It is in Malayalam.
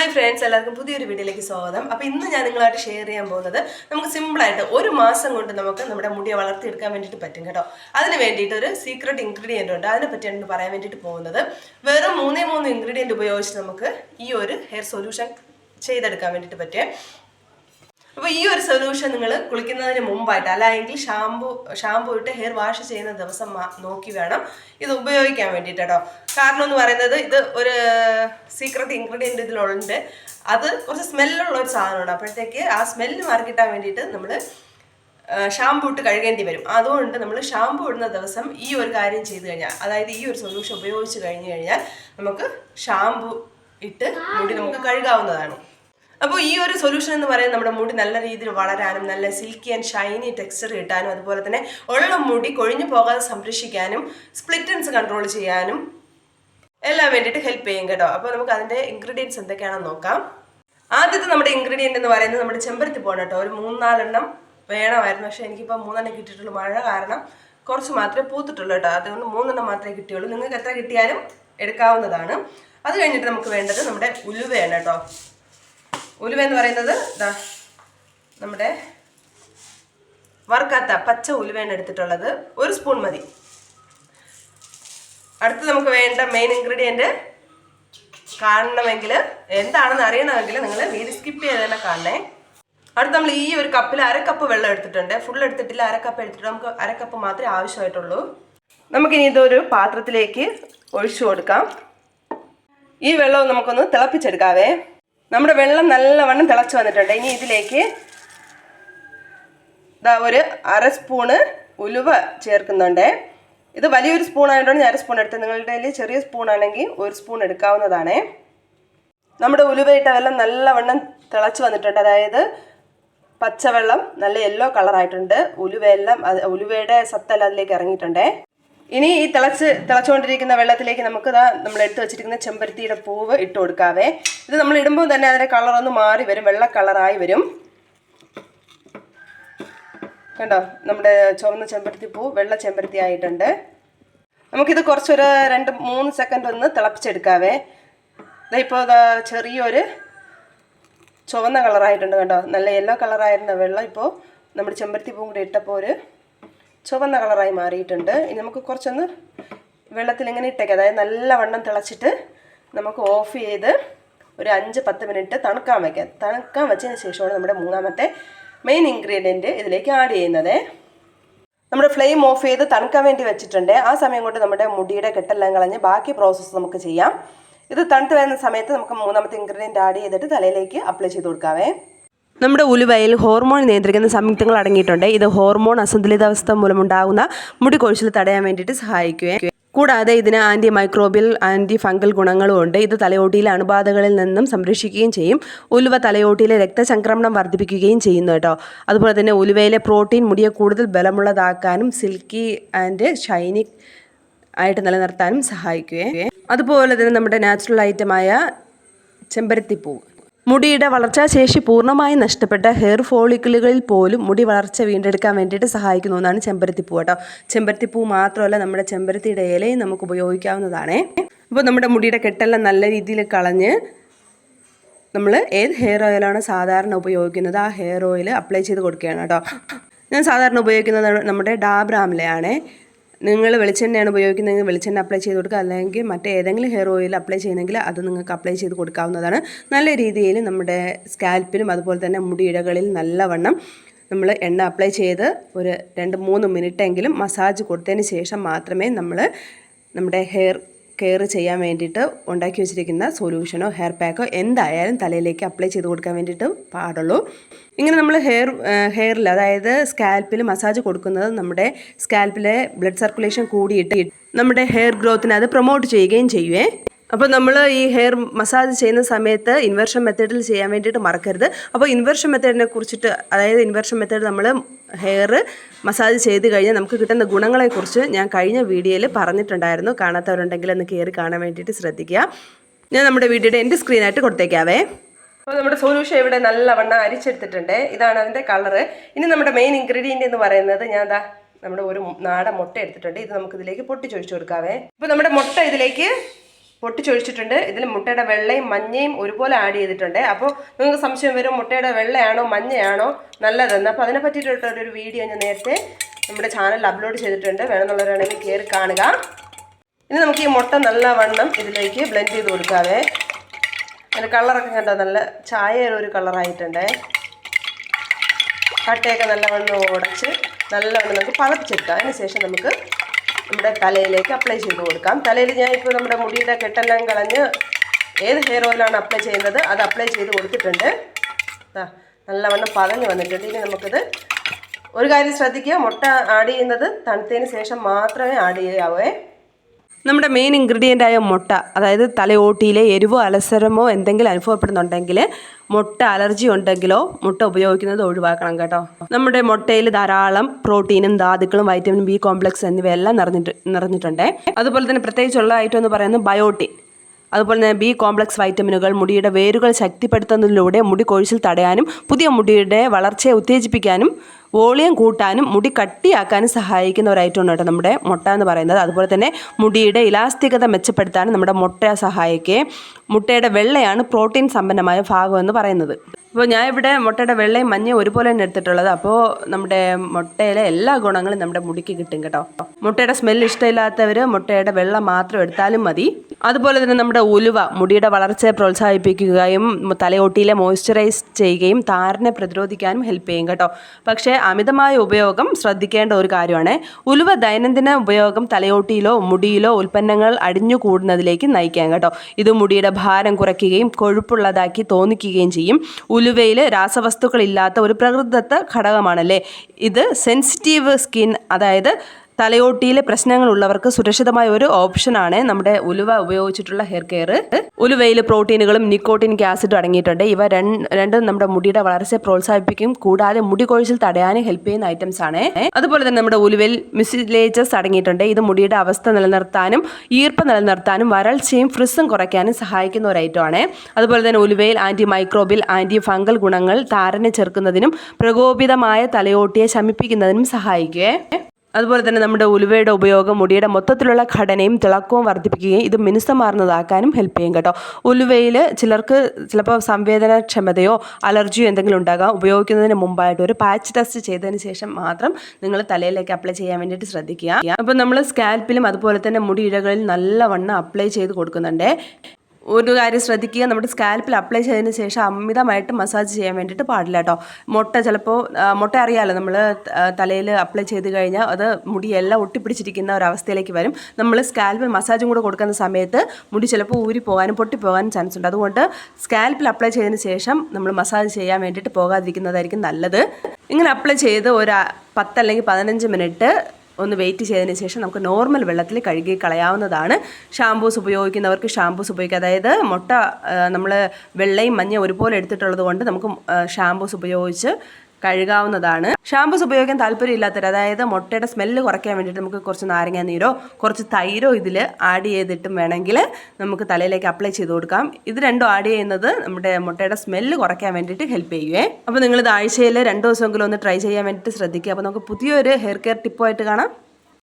ഹായ് ഫ്രണ്ട്സ് എല്ലാവർക്കും പുതിയൊരു വീഡിയോയിലേക്ക് സ്വാഗതം. അപ്പോൾ ഇന്ന് ഞാൻ നിങ്ങളായിട്ട് ഷെയർ ചെയ്യാൻ പോകുന്നത് നമുക്ക് സിമ്പിളായിട്ട് ഒരു മാസം കൊണ്ട് നമുക്ക് നമ്മുടെ മുടിയെ വളർത്തിയെടുക്കാൻ വേണ്ടിയിട്ട് പറ്റും കേട്ടോ. അതിന് വേണ്ടിയിട്ട് ഒരു സീക്രട്ട് ഇൻഗ്രീഡിയന്റ് ഉണ്ട്. അതിനെ പറ്റിയാണ് പറയാൻ വേണ്ടിയിട്ട് പോകുന്നത്. വെറും മൂന്നേ മൂന്ന് ഇൻഗ്രീഡിയന്റ് ഉപയോഗിച്ച് നമുക്ക് ഈ ഒരു ഹെയർ സൊല്യൂഷൻ ചെയ്തെടുക്കാൻ വേണ്ടിയിട്ട് പറ്റും അപ്പോൾ ഈ ഒരു സൊല്യൂഷൻ നിങ്ങൾ കുളിക്കുന്നതിന് മുമ്പായിട്ട് അല്ലെങ്കിൽ ഷാമ്പു ഷാമ്പു ഇട്ട് ഹെയർ വാഷ് ചെയ്യുന്ന ദിവസം നോക്കി വേണം ഇത് ഉപയോഗിക്കാൻ വേണ്ടിയിട്ട് കേട്ടോ കാരണം എന്ന് പറയുന്നത് ഇത് ഒരു സീക്രട്ട് ഇൻഗ്രീഡിയന്റ് ഇതിലുണ്ട്. അത് കുറച്ച് സ്മെല്ലുള്ള ഒരു സാധനമാണ്. അപ്പോഴത്തേക്ക് ആ സ്മെല്ല് മാറിക്കിട്ടാൻ വേണ്ടിയിട്ട് നമ്മൾ ഷാമ്പു ഇട്ട് കഴുകേണ്ടി വരും. അതുകൊണ്ട് നമ്മൾ ഷാമ്പു ഇടുന്ന ദിവസം ഈ ഒരു കാര്യം ചെയ്തു കഴിഞ്ഞാൽ അതായത് ഈ ഒരു സൊല്യൂഷൻ ഉപയോഗിച്ച് കഴിഞ്ഞു കഴിഞ്ഞാൽ നമുക്ക് ഷാമ്പു ഇട്ട് മുടി നമുക്ക് കഴുകാവുന്നതാണ്. അപ്പോൾ ഈ ഒരു സൊല്യൂഷൻ എന്ന് പറയുന്നത് നമ്മുടെ മുടി നല്ല രീതിയിൽ വളരാനും നല്ല സിൽക്കി ആൻഡ് ഷൈനി ടെക്സ്ചർ കിട്ടാനും അതുപോലെ തന്നെ ഉള്ള മുടി കൊഴിഞ്ഞു പോകാതെ സംരക്ഷിക്കാനും സ്പ്ലിറ്റൻസ് കൺട്രോൾ ചെയ്യാനും എല്ലാം വേണ്ടിയിട്ട് ഹെൽപ്പ് ചെയ്യും കേട്ടോ. അപ്പോൾ നമുക്ക് അതിന്റെ ഇൻഗ്രീഡിയൻസ് എന്തൊക്കെയാണെന്ന് നോക്കാം. ആദ്യത്തെ നമ്മുടെ ഇൻഗ്രീഡിയന്റ് എന്ന് പറയുന്നത് നമ്മുടെ ചെമ്പരത്തി പോകണം കേട്ടോ. ഒരു മൂന്നാലെണ്ണം വേണമായിരുന്നു. പക്ഷേ എനിക്കിപ്പോൾ മൂന്നെണ്ണം കിട്ടിയിട്ടുള്ളൂ. മഴ കാരണം കുറച്ച് മാത്രമേ പൂത്തിട്ടുള്ളൂ കേട്ടോ. അതുകൊണ്ട് മൂന്നെണ്ണം മാത്രമേ കിട്ടിയുള്ളൂ. നിങ്ങൾക്ക് എത്ര കിട്ടിയാലും എടുക്കാവുന്നതാണ്. അത് കഴിഞ്ഞിട്ട് നമുക്ക് വേണ്ടത് നമ്മുടെ ഉലുവയാണ് കേട്ടോ. ഉലുവ എന്ന് പറയുന്നത് നമ്മുടെ വറുക്കാത്ത പച്ച ഉലുവയാണ് എടുത്തിട്ടുള്ളത്. ഒരു സ്പൂൺ മതി. അടുത്ത് നമുക്ക് വേണ്ട മെയിൻ ഇൻഗ്രീഡിയന്റ് കാണണമെങ്കിൽ എന്താണെന്ന് അറിയണമെങ്കിൽ നിങ്ങൾ വീഡിയോ സ്കിപ്പ് ചെയ്ത് തന്നെ കാണണേ. അടുത്ത് നമ്മൾ ഈ ഒരു കപ്പിൽ അര കപ്പ് വെള്ളം എടുത്തിട്ടുണ്ട്. ഫുൾ എടുത്തിട്ടില്ല അര കപ്പ് എടുത്തിട്ട് നമുക്ക് അര കപ്പ് മാത്രമേ ആവശ്യമായിട്ടുള്ളൂ. നമുക്കിനി ഇതൊരു പാത്രത്തിലേക്ക് ഒഴിച്ചു കൊടുക്കാം. ഈ വെള്ളം നമുക്കൊന്ന് തിളപ്പിച്ചെടുക്കാവേ. നമ്മുടെ വെള്ളം നല്ലവണ്ണം തിളച്ച് വന്നിട്ടുണ്ട്. ഇനി ഇതിലേക്ക് ഇതാ ഒരു അര സ്പൂണ് ഉലുവ ചേർക്കുന്നുണ്ട്. ഇത് വലിയൊരു സ്പൂൺ ആയതുകൊണ്ട് ഞാൻ അര സ്പൂൺ എടുത്തത് നിങ്ങളുടെ കയ്യിൽ ചെറിയ സ്പൂൺ ആണെങ്കിൽ ഒരു സ്പൂൺ എടുക്കാവുന്നതാണ്. നമ്മുടെ ഉലുവയിട്ട വെള്ളം നല്ലവണ്ണം തിളച്ച് വന്നിട്ടുണ്ട്. അതായത് പച്ചവെള്ളം നല്ല യെല്ലോ കളറായിട്ടുണ്ട് ഉലുവയെല്ലാം ഉലുവയുടെ സത്തെല്ലാം അതിലേക്ക് ഇറങ്ങിയിട്ടുണ്ട്. ഇനി ഈ തിളച്ച് തിളച്ചുകൊണ്ടിരിക്കുന്ന വെള്ളത്തിലേക്ക് നമുക്ക് ഇതാ നമ്മൾ എടുത്തു വെച്ചിരിക്കുന്ന ചെമ്പരത്തിയുടെ പൂവ് ഇട്ട് കൊടുക്കാവേ. ഇത് നമ്മൾ ഇടുമ്പോൾ തന്നെ അതിന്റെ കളറൊന്ന് മാറി വരും വെള്ള കളറായി വരും. കണ്ടോ? നമ്മുടെ ചുവന്ന ചെമ്പരത്തി പൂ വെള്ള ചെമ്പരത്തി ആയിട്ടുണ്ട്. നമുക്കിത് കുറച്ചൊരു രണ്ട് മൂന്ന് സെക്കൻഡ് ഒന്ന് തിളപ്പിച്ചെടുക്കാവേ. ഇപ്പോൾ ചെറിയൊരു ചുവന്ന കളറായിട്ടുണ്ട് കണ്ടോ? നല്ല യെല്ലോ കളറായിരുന്ന വെള്ളം ഇപ്പോൾ നമ്മുടെ ചെമ്പരത്തി പൂവും കൂടി ഇട്ടപ്പോൾ ഒരു ചുവന്ന കളറായി മാറിയിട്ടുണ്ട്. ഇനി നമുക്ക് കുറച്ചൊന്ന് വെള്ളത്തിൽ ഇങ്ങനെ ഇട്ടേക്കാം. അതായത് നല്ല വണ്ണം തിളച്ചിട്ട് നമുക്ക് ഓഫ് ചെയ്ത് ഒരു അഞ്ച് പത്ത് മിനിറ്റ് തണുക്കാൻ വയ്ക്കാം തണുക്കാൻ വെച്ചതിന് ശേഷമാണ് നമ്മുടെ മൂന്നാമത്തെ മെയിൻ ഇൻഗ്രീഡിയന്റ് ഇതിലേക്ക് ആഡ് ചെയ്യുന്നത്. നമ്മുടെ ഫ്ലെയിം ഓഫ് ചെയ്ത് തണുക്കാൻ വേണ്ടി വെച്ചിട്ടുണ്ട്. ആ സമയം കൊണ്ട് നമ്മുടെ മുടിയുടെ കെട്ടെല്ലാം കളഞ്ഞ് ബാക്കി പ്രോസസ്സ് നമുക്ക് ചെയ്യാം. ഇത് തണുത്ത് വരുന്ന സമയത്ത് നമുക്ക് മൂന്നാമത്തെ ഇൻഗ്രീഡിയന്റ് ആഡ് ചെയ്തിട്ട് തലയിലേക്ക് അപ്ലൈ ചെയ്ത് കൊടുക്കാവേ. നമ്മുടെ ഉലുവയിൽ ഹോർമോൺ നിയന്ത്രിക്കുന്ന സംയുക്തങ്ങൾ അടങ്ങിയിട്ടുണ്ട്. ഇത് ഹോർമോൺ അസന്തുലിതാവസ്ഥ മൂലമുണ്ടാകുന്ന മുടി കൊഴിച്ചിൽ തടയാൻ വേണ്ടിയിട്ട് സഹായിക്കുകയും കൂടാതെ ഇതിന് ആന്റി മൈക്രോബിയൽ ആന്റി ഫംഗൽ ഗുണങ്ങളും ഉണ്ട്. ഇത് തലയോട്ടിയിലെ അണുബാധകളിൽ നിന്നും സംരക്ഷിക്കുകയും ചെയ്യും. ഉലുവ തലയോട്ടിയിലെ രക്തചംക്രമണം വർദ്ധിപ്പിക്കുകയും ചെയ്യുന്നു കേട്ടോ. അതുപോലെ തന്നെ ഉലുവയിലെ പ്രോട്ടീൻ മുടിയെ കൂടുതൽ ബലമുള്ളതാക്കാനും സിൽക്കി ആൻഡ് ഷൈനി ആയിട്ട് നിലനിർത്താനും സഹായിക്കുകയും അതുപോലെ തന്നെ നമ്മുടെ നാച്ചുറൽ ഐറ്റമായ ചെമ്പരത്തിപ്പൂ. മുടിയുടെ വളർച്ചാശേഷി പൂർണമായി നഷ്ടപ്പെട്ട ഹെയർ ഫോളിക്കിളുകളിൽ പോലും മുടി വളർച്ച വീണ്ടെടുക്കാൻ വേണ്ടിയിട്ട് സഹായിക്കുന്ന ഒന്നാണ് ചെമ്പരത്തിപ്പൂ കേട്ടോ. ചെമ്പരത്തിപ്പൂ മാത്രമല്ല നമ്മുടെ ചെമ്പരത്തിയുടെ ഇലയും നമുക്ക് ഉപയോഗിക്കാവുന്നതാണ്. അപ്പോൾ നമ്മുടെ മുടിയുടെ കെട്ടെല്ലാം നല്ല രീതിയിൽ കളഞ്ഞ് നമ്മൾ ഏത് ഹെയർ ഓയിലാണ് സാധാരണ ഉപയോഗിക്കുന്നത്? ആ ഹെയർ ഓയിൽ അപ്ലൈ ചെയ്ത് കൊടുക്കുകയാണ് കേട്ടോ. ഞാൻ സാധാരണ ഉപയോഗിക്കുന്നത് നമ്മുടെ ഡാബ് ആംലയാണ് നിങ്ങൾ വെളിച്ചെണ്ണയാണ് ഉപയോഗിക്കുന്നതെങ്കിൽ വെളിച്ചെണ്ണ അപ്ലൈ ചെയ്ത് കൊടുക്കുക. അല്ലെങ്കിൽ മറ്റേതെങ്കിലും ഹെയർ ഓയിൽ അപ്ലൈ ചെയ്യണമെങ്കിൽ അത് നിങ്ങൾക്ക് അപ്ലൈ ചെയ്ത് കൊടുക്കാവുന്നതാണ്. നല്ല രീതിയിൽ നമ്മുടെ സ്കാൽപ്പിലും അതുപോലെ തന്നെ മുടിയിടകളിൽ നല്ലവണ്ണം നമ്മൾ എണ്ണ അപ്ലൈ ചെയ്ത് ഒരു രണ്ട് മൂന്ന് മിനിറ്റെങ്കിലും മസാജ് കൊടുത്തതിന് ശേഷം മാത്രമേ നമ്മൾ നമ്മുടെ ഹെയർ കെയർ ചെയ്യാൻ വേണ്ടിയിട്ട് ഉണ്ടാക്കി വെച്ചിരിക്കുന്ന സൊല്യൂഷനോ ഹെയർ പാക്കോ എന്തായാലും തലയിലേക്ക് അപ്ലൈ ചെയ്ത് കൊടുക്കാൻ വേണ്ടിയിട്ട് പാടുള്ളൂ. ഇങ്ങനെ നമ്മൾ ഹെയർ ഹെയറിൽ അതായത് സ്കാൽപ്പിൽ മസാജ് കൊടുക്കുന്നത് നമ്മുടെ സ്കാൽപ്പിലെ ബ്ലഡ് സർക്കുലേഷൻ കൂടിയിട്ട് നമ്മുടെ ഹെയർ ഗ്രോത്തിനെ അത് പ്രൊമോട്ട് ചെയ്യുകയും ചെയ്യുവേ. അപ്പോൾ നമ്മൾ ഈ ഹെയർ മസാജ് ചെയ്യുന്ന സമയത്ത് ഇൻവെർഷൻ മെത്തേഡിൽ ചെയ്യാൻ വേണ്ടിയിട്ട് മറക്കരുത്. അപ്പോൾ ഇൻവെർഷൻ മെത്തേഡിനെ കുറിച്ചിട്ട് അതായത് ഇൻവെർഷൻ മെത്തേഡ് നമ്മൾ ഹെയർ മസാജ് ചെയ്ത് കഴിഞ്ഞാൽ നമുക്ക് കിട്ടുന്ന ഗുണങ്ങളെക്കുറിച്ച് ഞാൻ കഴിഞ്ഞ വീഡിയോയിൽ പറഞ്ഞിട്ടുണ്ടായിരുന്നു. കാണാത്തവരുണ്ടെങ്കിൽ ഒന്ന് കയറി കാണാൻ വേണ്ടിയിട്ട് ശ്രദ്ധിക്കുക. ഞാൻ നമ്മുടെ വീഡിയോയുടെ എന്റെ സ്ക്രീനായിട്ട് കൊടുത്തേക്കാവേ. അപ്പോൾ നമ്മുടെ സൊല്യൂഷൻ ഇവിടെ നല്ലവണ്ണം അരിച്ചെടുത്തിട്ടുണ്ട്. ഇതാണ് അതിന്റെ കളറ് ഇനി നമ്മുടെ മെയിൻ ഇൻഗ്രീഡിയന്റ് എന്ന് പറയുന്നത് ഞാൻ ദാ നമ്മുടെ ഒരു നാടൻ മുട്ട എടുത്തിട്ടുണ്ട്. ഇത് നമുക്ക് ഇതിലേക്ക് പൊട്ടിച്ചൊഴിച്ചു കൊടുക്കാവേ. അപ്പോൾ നമ്മുടെ മുട്ട ഇതിലേക്ക് പൊട്ടിച്ചൊഴിച്ചിട്ടുണ്ട്. ഇതിൽ മുട്ടയുടെ വെള്ളയും മഞ്ഞയും ഒരുപോലെ ആഡ് ചെയ്തിട്ടുണ്ട്. അപ്പോൾ നിങ്ങൾക്ക് സംശയം വരും മുട്ടയുടെ വെള്ളയാണോ മഞ്ഞയാണോ നല്ലതെന്ന്. അപ്പോൾ അതിനെ പറ്റിയിട്ടുള്ളൊരു വീഡിയോ ഞാൻ നേരത്തെ നമ്മുടെ ചാനലിൽ അപ്ലോഡ് ചെയ്തിട്ടുണ്ട്. വേണമെന്നുള്ളവരാണെങ്കിൽ കയറി കാണുക. ഇനി നമുക്ക് ഈ മുട്ട നല്ല വണ്ണം ഇതിലേക്ക് ബ്ലെൻഡ് ചെയ്ത് കൊടുക്കാവേ. അതിന്റെ കളറൊക്കെ കണ്ടോ? നല്ല ചായയുടെ ഒരു കളറായിട്ടുണ്ട് കട്ടയൊക്കെ നല്ലവണ്ണം ഉടച്ച് നല്ലവണ്ണം നമുക്ക് പതപ്പിച്ചെടുക്കാം. അതിന് ശേഷം നമുക്ക് നമ്മുടെ തലയിലേക്ക് അപ്ലൈ ചെയ്ത് കൊടുക്കാം. തലയിൽ ഞാൻ ഇപ്പോൾ നമ്മുടെ മുടിയുടെ കെട്ടെല്ലാം കളഞ്ഞ് ഏത് ഹെയർ ഓയിലാണ് അപ്ലൈ ചെയ്യുന്നത് അത് അപ്ലൈ ചെയ്ത് കൊടുത്തിട്ടുണ്ട്. നല്ലവണ്ണം പതഞ്ഞ് വന്നിട്ടുണ്ട്. ഇനി നമുക്കിത് ഒരു കാര്യം ശ്രദ്ധിക്കുക. മുട്ട ആഡ് ചെയ്യുന്നത് തണുത്തതിന് ശേഷം മാത്രമേ ആഡ് ചെയ്യാവേ. നമ്മുടെ മെയിൻ ഇൻഗ്രീഡിയന്റ് ആയ മുട്ട അതായത് തലയോട്ടിയിലെ എരിവോ അലസരമോ എന്തെങ്കിലും അനുഭവപ്പെടുന്നുണ്ടെങ്കിൽ മുട്ട അലർജി ഉണ്ടെങ്കിലോ മുട്ട ഉപയോഗിക്കുന്നത് ഒഴിവാക്കണം കേട്ടോ. നമ്മുടെ മുട്ടയിൽ ധാരാളം പ്രോട്ടീനും ധാതുക്കളും വൈറ്റമിൻ ബി കോംപ്ലക്സ് എന്നിവയെല്ലാം നിറഞ്ഞിട്ട് നിറഞ്ഞിട്ടുണ്ട്. അതുപോലെ തന്നെ പ്രത്യേകിച്ചുള്ള ഐറ്റം എന്ന് പറയുന്നത് ബയോട്ടിൻ അതുപോലെ തന്നെ ബി കോംപ്ലക്സ് വൈറ്റമിനുകൾ മുടിയുടെ വേരുകൾ ശക്തിപ്പെടുത്തുന്നതിലൂടെ മുടി കൊഴിച്ചിൽ തടയാനും പുതിയ മുടിയുടെ വളർച്ചയെ ഉത്തേജിപ്പിക്കാനും വോളിയം കൂട്ടാനും മുടി കട്ടിയാക്കാനും സഹായിക്കുന്ന ഒരു ഐറ്റമാണ് കേട്ടോ നമ്മുടെ മുട്ട എന്ന് പറയുന്നത്. അതുപോലെ തന്നെ മുടിയുടെ ഇലാസ്തികത മെച്ചപ്പെടുത്താനും നമ്മുടെ മുട്ട സഹായിക്കുകയും മുട്ടയുടെ വെള്ളയാണ് പ്രോട്ടീൻ സമ്പന്നമായ ഭാഗം എന്ന് പറയുന്നത്. അപ്പോൾ ഞാൻ ഇവിടെ മുട്ടയുടെ വെള്ളയും മഞ്ഞയും ഒരുപോലെ തന്നെ എടുത്തിട്ടുള്ളത്. അപ്പോൾ നമ്മുടെ മുട്ടയിലെ എല്ലാ ഗുണങ്ങളും നമ്മുടെ മുടിക്ക് കിട്ടും കേട്ടോ. മുട്ടയുടെ സ്മെല്ല് ഇഷ്ടമില്ലാത്തവർ മുട്ടയുടെ വെള്ളം മാത്രം എടുത്താലും മതി. അതുപോലെ തന്നെ നമ്മുടെ ഉലുവ മുടിയുടെ വളർച്ചയെ പ്രോത്സാഹിപ്പിക്കുകയും തലയോട്ടിയിലെ മോയ്സ്ചറൈസ് ചെയ്യുകയും താരനെ പ്രതിരോധിക്കാനും ഹെൽപ്പ് ചെയ്യും കേട്ടോ. പക്ഷേ അമിതമായ ഉപയോഗം ശ്രദ്ധിക്കേണ്ട ഒരു കാര്യമാണ്. ഉലുവ ദൈനംദിന ഉപയോഗം തലയോട്ടിയിലോ മുടിയിലോ ഉൽപ്പന്നങ്ങൾ അടിഞ്ഞു കൂടുന്നതിലേക്ക് നയിക്കാം കേട്ടോ. ഇത് മുടിയുടെ ഭാരം കുറയ്ക്കുകയും കൊഴുപ്പുള്ളതാക്കി തോന്നിക്കുകയും ചെയ്യും. ഉലുവയിൽ രാസവസ്തുക്കളില്ലാത്ത ഒരു പ്രകൃതത്വ ഘടകമാണല്ലേ? ഇത് സെൻസിറ്റീവ് സ്കിൻ അതായത് തലയോട്ടിയിലെ പ്രശ്നങ്ങളുള്ളവർക്ക് സുരക്ഷിതമായ ഒരു ഓപ്ഷനാണ് നമ്മുടെ ഉലുവ ഉപയോഗിച്ചിട്ടുള്ള ഹെയർ കെയർ ഉലുവയിൽ പ്രോട്ടീനുകളും നിക്കോട്ടിനിക് ആസിഡും അടങ്ങിയിട്ടുണ്ട്. ഇവ രണ്ടും നമ്മുടെ മുടിയുടെ വളർച്ചയെ പ്രോത്സാഹിപ്പിക്കും. കൂടാതെ മുടി കൊഴിച്ചിൽ തടയാനും ഹെൽപ്പ് ചെയ്യുന്ന ഐറ്റംസ് ആണ്. അതുപോലെ തന്നെ നമ്മുടെ ഉലുവയിൽ മിസിലേജസ് അടങ്ങിയിട്ടുണ്ട്. ഇത് മുടിയുടെ അവസ്ഥ നിലനിർത്താനും ഈർപ്പം നിലനിർത്താനും വരൾച്ചയും ഫ്രിസും കുറയ്ക്കാനും സഹായിക്കുന്ന ഒരു ഐറ്റം ആണ്. അതുപോലെ തന്നെ ഉലുവയിൽ ആന്റി മൈക്രോബിൽ ആന്റി ഫംഗൽ ഗുണങ്ങൾ താരനെ ചെറുക്കുന്നതിനും പ്രകോപിതമായ തലയോട്ടിയെ ശമിപ്പിക്കുന്നതിനും സഹായിക്കുകയെ അതുപോലെ തന്നെ നമ്മുടെ ഉലുവയുടെ ഉപയോഗം മുടിയുടെ മൊത്തത്തിലുള്ള ഘടനയും തിളക്കവും വർദ്ധിപ്പിക്കുകയും ഇത് മിനുസമാർന്നതാക്കാനും ഹെൽപ്പ് ചെയ്യും കേട്ടോ. ഉലുവയിൽ ചിലർക്ക് ചിലപ്പോൾ സംവേദനക്ഷമതയോ അലർജിയോ എന്തെങ്കിലും ഉണ്ടാകാം. ഉപയോഗിക്കുന്നതിന് മുമ്പായിട്ട് ഒരു പാച്ച് ടെസ്റ്റ് ചെയ്തതിന് ശേഷം മാത്രം നിങ്ങൾ തലയിലേക്ക് അപ്ലൈ ചെയ്യാൻ വേണ്ടിയിട്ട് ശ്രദ്ധിക്കുക. അപ്പോൾ നമ്മൾ സ്കാൽപ്പിലും അതുപോലെ തന്നെ മുടിയിഴകളിൽ നല്ലവണ്ണം അപ്ലൈ ചെയ്ത് കൊടുക്കുന്നുണ്ട്. ഒരു കാര്യം ശ്രദ്ധിക്കുക. നമ്മുടെ സ്കാൽപ്പിൽ അപ്ലൈ ചെയ്തതിന് ശേഷം അമിതമായിട്ട് മസാജ് ചെയ്യാൻ വേണ്ടിയിട്ട് പാടില്ല കേട്ടോ. മുട്ട ചിലപ്പോൾ മുട്ട അറിയാമല്ലോ നമ്മൾ തലയിൽ അപ്ലൈ ചെയ്ത് കഴിഞ്ഞാൽ അത് മുടിയെല്ലാം ഒട്ടിപ്പിടിച്ചിരിക്കുന്ന ഒരവസ്ഥയിലേക്ക് വരും. നമ്മൾ സ്കാൽപ്പിൽ മസാജും കൂടെ കൊടുക്കുന്ന സമയത്ത് മുടി ചിലപ്പോൾ ഊരി പോകാനും പൊട്ടി പോകാനും ചാൻസ് ഉണ്ട്. അതുകൊണ്ട് സ്കാൽപ്പിൽ അപ്ലൈ ചെയ്തതിന് ശേഷം നമ്മൾ മസാജ് ചെയ്യാൻ വേണ്ടിയിട്ട് പോകാതിരിക്കുന്നതായിരിക്കും നല്ലത്. ഇങ്ങനെ അപ്ലൈ ചെയ്ത് ഒരു പത്തല്ലെങ്കിൽ പതിനഞ്ച് മിനിറ്റ് ഒന്ന് വെയിറ്റ് ചെയ്തതിന് ശേഷം നമുക്ക് നോർമൽ വെള്ളത്തിൽ കഴുകി കളയാവുന്നതാണ്. ഷാമ്പൂസ് ഉപയോഗിക്കുന്നവർക്ക് ഷാമ്പൂസ് ഉപയോഗിക്കുക അതായത് മുട്ട നമ്മൾ വെള്ളയും മഞ്ഞയും ഒരുപോലെ എടുത്തിട്ടുള്ളത് കൊണ്ട് നമുക്ക് ഷാമ്പൂസ് ഉപയോഗിച്ച് കഴുകാവുന്നതാണ്. ഷാമ്പൂസ് ഉപയോഗിക്കാൻ താല്പര്യമില്ലാത്തവർ അതായത് മുട്ടയുടെ സ്മെല്ല് കുറയ്ക്കാൻ വേണ്ടിയിട്ട് നമുക്ക് കുറച്ച് നാരങ്ങ നീരോ കുറച്ച് തൈരോ ഇതിൽ ആഡ് ചെയ്തിട്ടും വേണമെങ്കിൽ നമുക്ക് തലയിലേക്ക് അപ്ലൈ ചെയ്ത് കൊടുക്കാം. ഇത് രണ്ടും ആഡ് ചെയ്യുന്നത് നമ്മുടെ മുട്ടയുടെ സ്മെല്ല് കുറയ്ക്കാൻ വേണ്ടിയിട്ട് ഹെൽപ്പ് ചെയ്യുവേ. അപ്പോൾ നിങ്ങൾ ഇത് ആഴ്ചയിൽ രണ്ട് ദിവസമെങ്കിലും ഒന്ന് ട്രൈ ചെയ്യാൻ വേണ്ടിയിട്ട് ശ്രദ്ധിക്കുക. അപ്പോൾ നമുക്ക് പുതിയൊരു ഹെയർ കെയർ ടിപ്പുമായിട്ട് കാണാം.